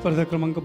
स्पर्धा क्रमांक